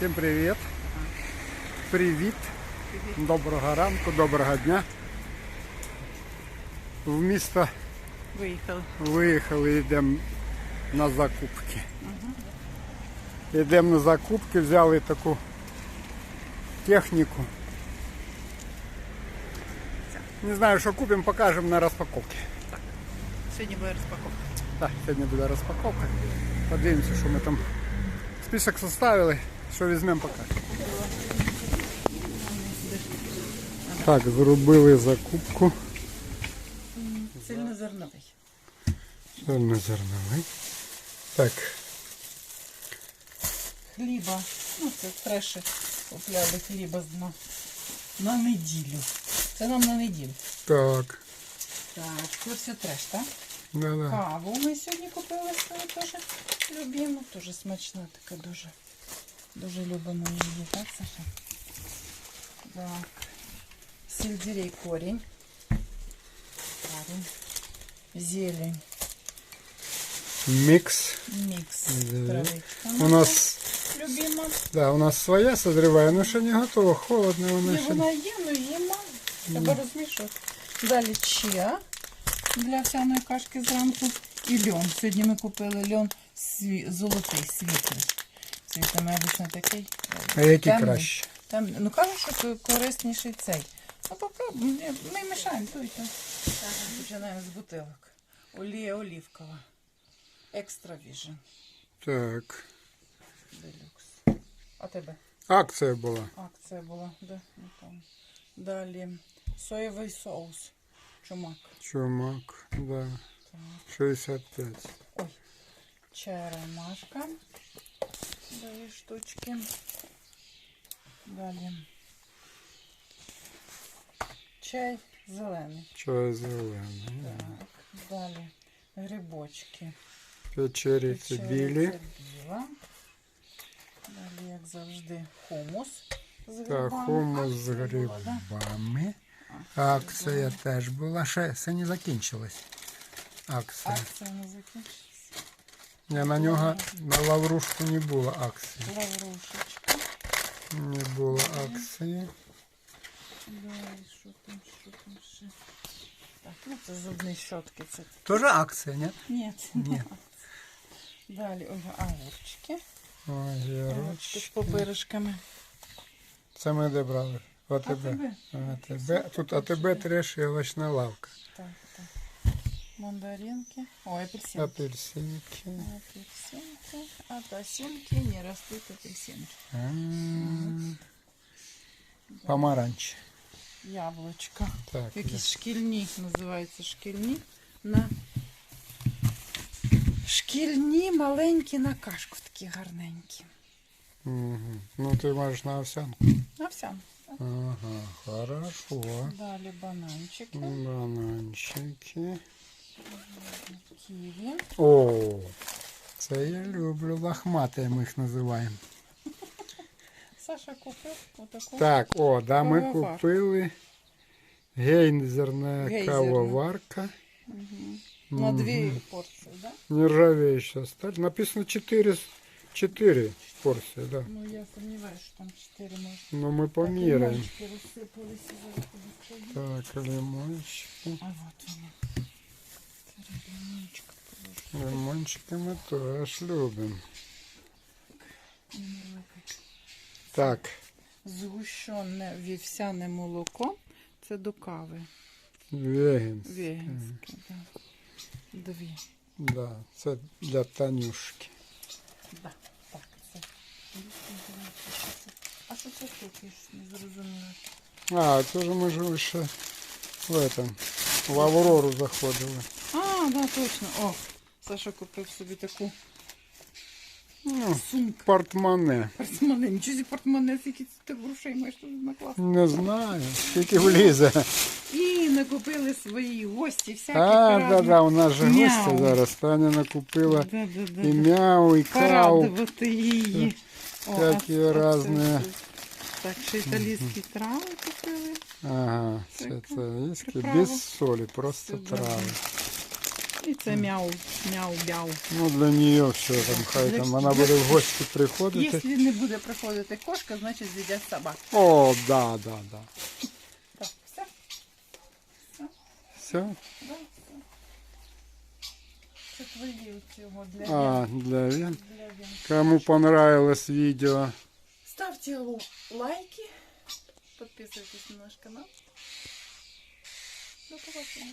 Всім привіт. Привіт. Доброго ранку, доброго дня. В місто Виїхали. виїхали, йдемо на закупки. Йдемо на закупки, взяли таку техніку. Не знаю, що купимо, покажемо на розпаковці. Сьогодні буде розпаковка. Так, сьогодні буде розпаковка. Подивимося, що ми там список составили, що візьмемо покажемо. Так, зробили закупку. Сильнозерновий. Чорнозерновий. Так, Хліба. Ну, це треші купляли хліба на, на неділю. Це нам на неділю. так. Так, це все треш, так? Да-да. Каву ми сьогодні купили свою теж любимо. Дуже смачна така, дуже. Дуже любимо її, так, Саша? Так. Сельдерей корінь. Корінь. Зелень. Зелень. Травичка. У нас, Любима. да, у нас своя созріває, але ще не готова, холодно вона ще. вона є, але її мало. Треба розмішувати. Далі чия для овсяної кашки зранку. І льон. Сьогодні ми купили льон сві... золотий, світлий. Має бути не такий. А який темний. краще? Темний. Ну кажуть, що корисніший цей. Ну попробуємо. Ні, Ми мішаємо той то. Починаємо з бутилок. Олія олівкова. Екстра віжен. Так. Делюкс. А тебе? Акція була. Акція була, да. Далі соєвий соус. Чумак. Чумак, да. Так. 65. Ой. Чай ромашка. Дві штучки. Далі. Чай зелений. Чай зелений. Так. Далі грибочки. Печеріці білі. біла. Далі, як завжди, хумус з Так, хумус з грибами. Акція теж була. Ще це не закінчилась. Акція. Акція не закінчилася. Ні, на нього на лаврушку не було акції. Лаврушечка. Не було акції. Далі, що там, що там ще? Так, ну це зубні щотки. Це... Тоже акція, ні? Ні, це Ні. Далі, ой, огурчики. Огурчики з Огірочки. попиришками. Це ми де брали. В АТБ. АТБ. АТБ. Тут АТБ треш і овочна лавка. Так, так. Мандаринки. Ой, апельсинки. Апельсинки. Апельсинки. От осинки не растут апельсинки. М, Помаранч. Яблучко. Так, Якісь шкільні, називаються шкільні. На шкільні маленькі на кашку такі гарненькі. Мгм. Ну ти маєш на овсянку. На всям. Ага, хорошо. Далі бананчики, Бананчики. ківі. О, це я люблю. Лохматі ми їх називаємо. Саша купив отаку. Так, о, да, ми Кавоварку. купили гейнзерна Гейзерна. кавоварка. На дві порції, да? Нержавеющая сталь. Написано 4, 4 порції, да. Ну я сумніваюся, що там 4 може. Ну ми поміряємо. Лимончики розсипалися зараз тобі скажу. Так, лимончики. А от вони. Лимончики ми теж любимо. Так, Згущене вівсяне молоко. Це до кави. вегенс. Веганське, да. Дві. Да, це для Танюшки. Да. Так, це. А що це тут? Я ж не зрозуміла. А, це ж ми ж ще в этом, в Аврору заходили. А, да, точно. О, Саша купив собі таку Ну, сумку. портмоне. Портмоне. Нічого зі портмоне, скільки ти грошей маєш тут накласти. Не знаю, скільки влізе. І накупили свої гості, всякі А, да, да, у нас же Мяу. гості зараз. Таня накупила Да, да, да, і мяу, і кау. Порадувати її. О, а- а це разні. Так, ще італійські трави купили. Ага, це це віскі без солі, просто Сюди. трави. І це мяу, мяу, мяу. Ну для нее все, там, хай там, вона буде в гості приходити. Якщо не буде приходити кошка, значить з'їдять собак. О, да, да, да. Так, все. Все? Да, все. Це твої цього для, А, для Вен. для. Кому понравилось видео, Ставьте лу- лайки, подписывайтесь на наш канал. До побачення.